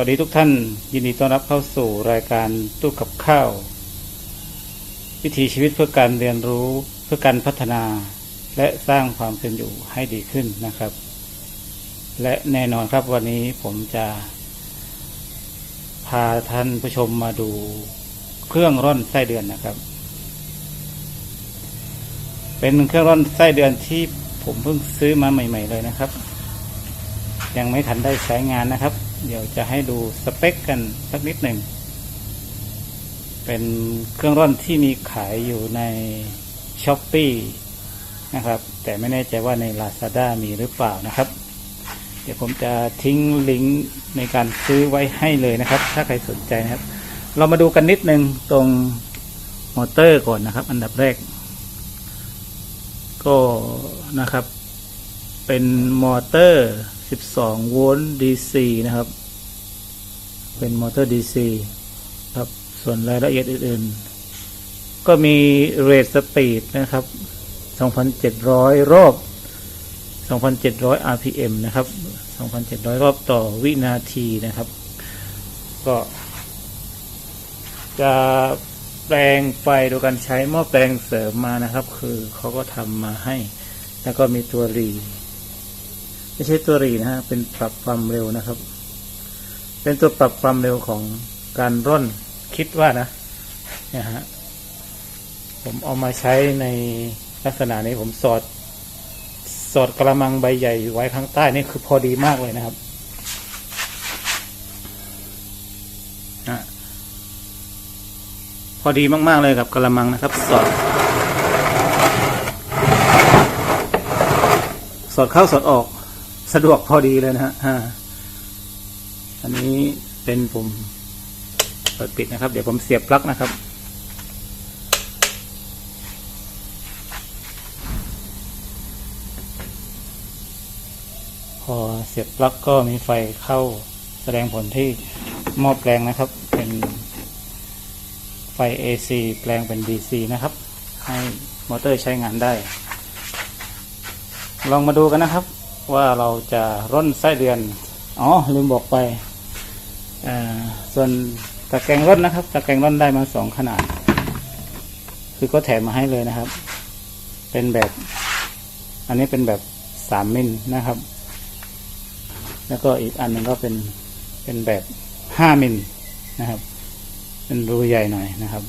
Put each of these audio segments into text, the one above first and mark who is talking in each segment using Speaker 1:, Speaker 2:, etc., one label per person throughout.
Speaker 1: วัสดีทุกท่าน ยินดีต้อนรับเข้าสู่รายการตู้กับข้าว วิถีชีวิตเพื่อการเรียนรู้เพื่อการพัฒนา และสร้างความเป็นอยู่ให้ดีขึ้นนะครับ และแน่นอนครับวันนี้ผมจะ พาท่านผู้ชมมาดูเครื่องร่อนไส้เดือนนะครับ เป็นเครื่องร่อนไส้เดือนที่ผมเพิ่งซื้อมาใหม่ ๆ เลยนะครับ ยังไม่ทันได้ใช้งานนะครับ เดี๋ยวจะให้ดูสเปคกันสักนิดหนึ่ง เป็นเครื่องร่อนที่มีขายอยู่ในช้อปปีนะครับ แต่ไม่แน่ใจว่าใน Lazada มีหรือเปล่านะครับ เดี๋ยวผมจะทิ้งลิงก์ในการซื้อไว้ให้เลยนะครับ ถ้าใครสนใจนะครับ เรามาดูกันนิดหนึ่งตรงมอเตอร์ก่อนนะครับ อันดับแรก ก็นะครับ เป็นมอเตอร์ 12 โวลต์ DC นะครับ เป็นมอเตอร์ DC ครับ ส่วนรายละเอียดอื่นๆ ก็มีเรทสปีดนะครับ 2,700 รอบ 2,700 RPM นะครับ 2,700 รอบต่อวินาทีนะครับ ก็จะแปลงไฟโดยการใช้หม้อแปลงเสริมมานะครับ คือเขาก็ทำมาให้ แล้วก็มีตัวรี ไม่ใช่ตัวรีนะฮะ เป็นปรับความเร็วนะครับ เป็นตัวปรับความเร็วของการร่อนคิดว่านะนี่ยฮะผมเอามาใช้ในลักษณะนี้ผมสอด สอดกระมังใบใหญ่ไว้ข้างใต้นี่คือพอดีมากเลยนะครับอะพอดีมาก ๆ เลยกับกระมังนะครับ สอด สอดเข้าสอดออก สะดวกพอดีเลยนะฮะอันนี้เป็นปุ่มเปิดปิดนะครับ เดี๋ยวผมเสียบปลั๊กนะครับ พอเสียบปลั๊กก็มีไฟเข้าแสดงผลที่หม้อแปลงนะครับ เป็นไฟ AC แปลงเป็น DC นะครับ ให้มอเตอร์ใช้งานได้ ลองมาดูกันนะครับ ว่าเราจะร่อนไส้เดือน อ๋อ ลืมบอกไปอ่าส่วนตะแกรงร่อนนะครับ ตะแกรงร่อนได้มาสองขนาด คือก็แถมมาให้เลยนะครับ เป็นแบบ อันนี้เป็นแบบสามมิลนะครับ แล้วก็อีกอันหนึ่งก็เป็นเป็นแบบห้ามิลนะครับ เป็นรูใหญ่หน่อยนะครับ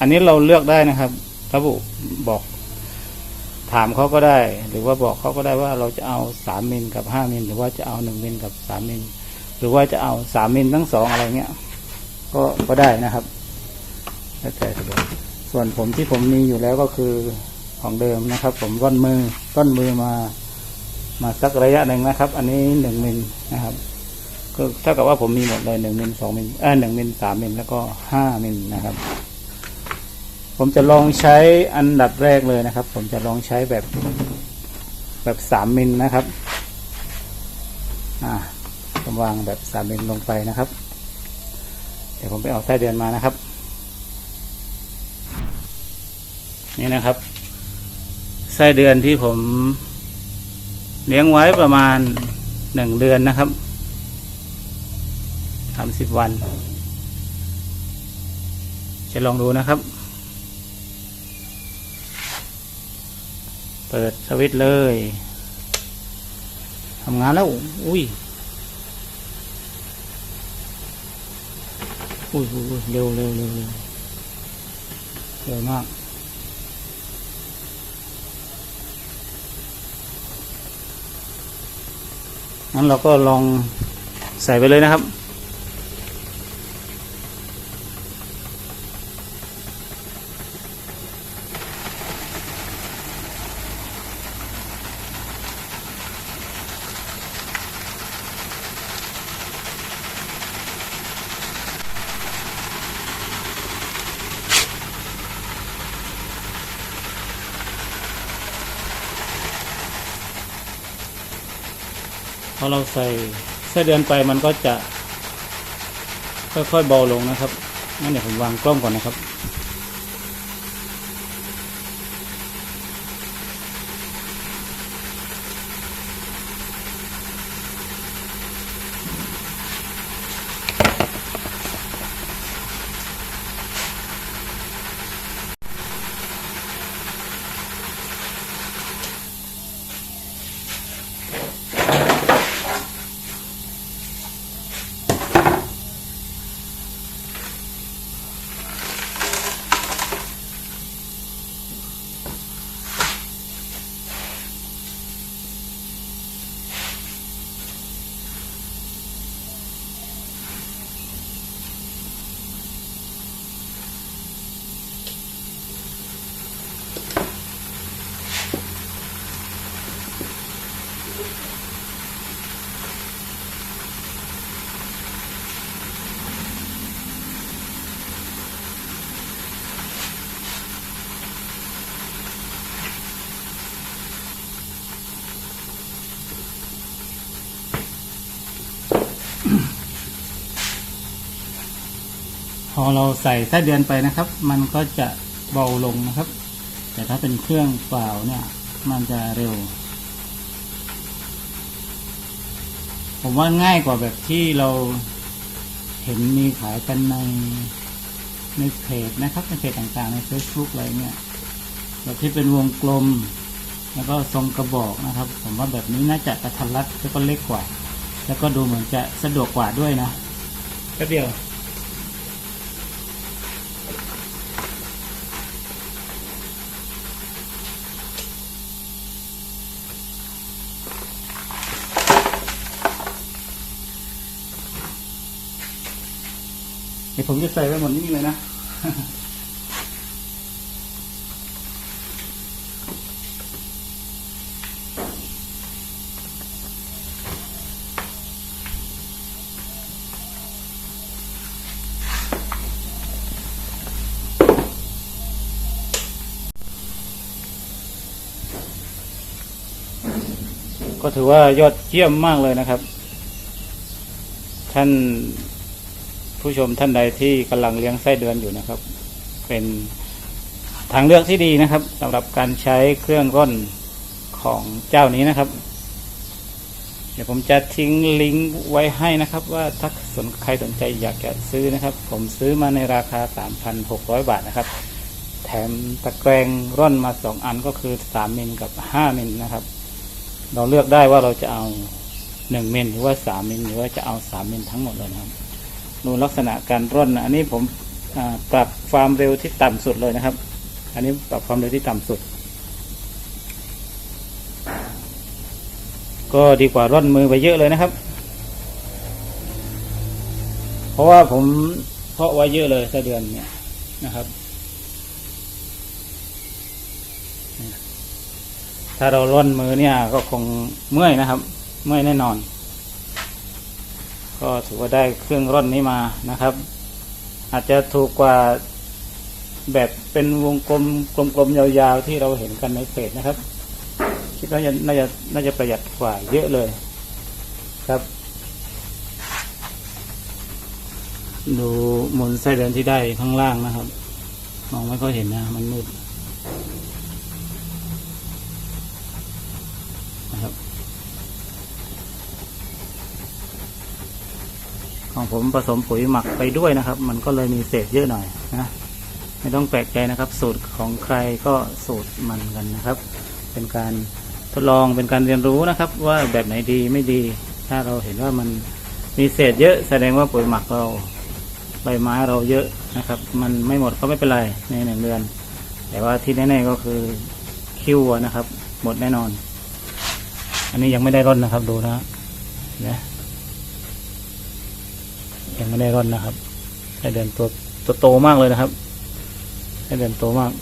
Speaker 1: อันนี้เราเลือกได้นะครับระบุบอก ถามเขาก็ได้ หรือว่าบอกเขาก็ได้ว่าเราจะเอาสามมิลกับห้ามิลหรือว่าจะเอาหนึ่งมิลกับสามมิลหรือว่าจะเอาสามมิลทั้งสองอะไรเงี้ย ก็ก็ได้นะครับแล้วแต่สะดวกส่วนผมที่ผมมีอยู่แล้วก็คือของเดิมนะครับ ผมร่อนมือร่อนมือมามาสักระยะหนึ่งนะครับ อันนี้หนึ่งมิลนะครับก็เท่ากับว่าผมมีหมดเลยหนึ่งมิลสองมิลเออหนึ่งมิลสามมิลแล้วก็ห้ามิลนะครับ ผมจะลองใช้อันดับแรกเลยนะครับ ผมจะลองใช้แบบแบบสามมิลนะครับ อ่าผมวางแบบสามมิลลงไปนะครับ เดี๋ยวผมไปเอาไส้เดือนมานะครับ นี่นะครับไส้เดือนที่ผมเลี้ยงไว้ประมาณหนึ่งเดือนนะครับสามสิบวัน จะลองดูนะครับ เปิดสวิตเลยทำงานแล้ว อุ้ย อุ้ยอุ้ยอุ้ยเร็วเร็วเร็วเร็วเร็วมากงั้นเราก็ลองใส่ไปเลยนะครับ อเราใส่ไส้เดือนไปมันก็จะค่อยๆเบาลงนะครับงั้นเดี๋ยวผมวางกล้องก่อนนะครับ อเราใส่ไส้เดือนไปนะครับ มันก็จะเบาลงนะครับ แต่ถ้าเป็นเครื่องเปล่าเนี่ย มันจะเร็ว ผมว่าง่ายกว่าแบบที่เราเห็นมีขายกันในในเพจนะครับในเพจต่างๆใน Facebook อะไรเนี่ยแบบที่เป็นวงกลม แล้วก็ทรงกระบอกนะครับ ผมว่าแบบนี้น่าจะกระทันรัดแล้วก็เล็กกว่า แล้วก็ดูเหมือนจะสะดวกกว่าด้วยนะแค่เดียว ดี๋ยวผมจะใส่ไว้หมดนี่เลยนะก็ถือว่ายอดเยี่ยมมากเลยนะครับ ท่าน ผู้ชมท่านใดที่กำลังเลี้ยงไส้เดือนอยู่นะครับ เป็นทางเลือกที่ดีนะครับสำหรับการใช้เครื่องร่อนของเจ้านี้นะครับ เดี๋ยวผมจะทิ้งลิงก์ไว้ให้นะครับ ว่าถ้าสนใครสนใจอยากจะซื้อนะครับ ผมซื้อมาในราคา 3,600 บาทนะครับ แถมตะแกรงร่อนมาสองอันก็คือ 3 มิลกับ 5 มิลนะครับ เราเลือกได้ว่าเราจะเอา 1 มิลหรือว่า 3 มิลหรือว่าจะเอา 3 มิลทั้งหมดเลยนะครับ ดูลักษณะการร่อนอันนี้ผมปรับความเร็วที่ต่ำสุดเลยนะครับ อันนี้ปรับความเร็วที่ต่ำสุด ก็ดีกว่าร่อนมือไปเยอะเลยนะครับ เพราะว่าผมเพาะไว้เยอะเลยไส้เดือนเนี่ยนะครับ ถ้าเราร่อนมือเนี่ยก็คงเมื่อยนะครับ เมื่อยแน่นอน ก็ถือว่าได้เครื่องร่อนนี้มานะครับ อาจจะถูกกว่าแบบเป็นวงกลมกลมๆยาวๆที่เราเห็นกันในเพจนะครับ คิดว่าน่าจะน่าจะประหยัดกว่าเยอะเลยครับ ดูมุนไส้เดือนที่ได้ข้างล่างนะครับ มองไม่ค่อยเห็นนะ มันมืดนะครับ ของผมผสมปุ๋ยหมักไปด้วยนะครับ มันก็เลยมีเศษเยอะหน่อยนะไม่ต้องแปลกใจนะครับ สูตรของใครก็สูตรมันกันนะครับ เป็นการทดลองเป็นการเรียนรู้นะครับ ว่าแบบไหนดีไม่ดี ถ้าเราเห็นว่ามันมีเศษเยอะแสดงว่าปุ๋ยหมักเราใบไม้เราเยอะนะครับ มันไม่หมดก็ไม่เป็นไรในหนึ่งเดือน แต่ว่าที่แน่ๆก็คือคิวนะครับ หมดแน่นอน อันนี้ยังไม่ได้ร่อนนะครับดูนะเนะ ยังไม่ได้ร่อนนะครับให้เดือนตัวตัวโตมากเลยนะครับให้เดือนโตมาก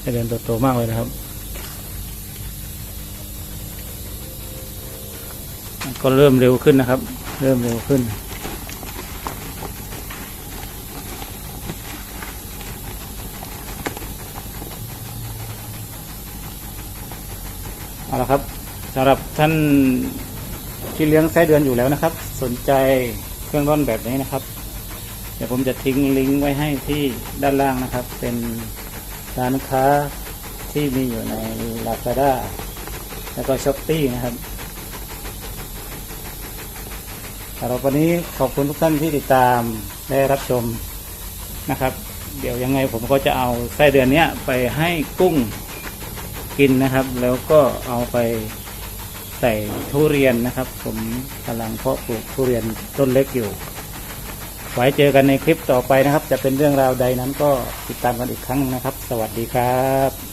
Speaker 1: ให้เดือนโตมากเลยนะครับ ก็เริ่มเร็วขึ้นนะครับ เริ่มเร็วขึ้นเอาละครับ สำหรับท่านที่เลี้ยงไส้เดือนอยู่แล้วนะครับ สนใจเครื่องร่อนแบบนี้นะครับ เดี๋ยวผมจะทิ้งลิงก์ไว้ให้ที่ด้านล่างนะครับ เป็นร้านค้าที่มีอยู่ใน Lazada แล้วก็ s h อ p e e นะครับสำหรับวันนี้ขอบคุณทุกท่านที่ติดตามได้รับชมนะครับ เดี๋ยวยังไงผมก็จะเอาไส้เดือนเนี้ยไปให้กุ้งกินนะครับ แล้วก็เอาไป ใส่ทุเรียนนะครับ ผมกำลังเพาะปลูกทุเรียนต้นเล็กอยู่ ไว้เจอกันในคลิปต่อไปนะครับ จะเป็นเรื่องราวใดนั้นก็ติดตามกันอีกครั้งหนึ่งนะครับ สวัสดีครับ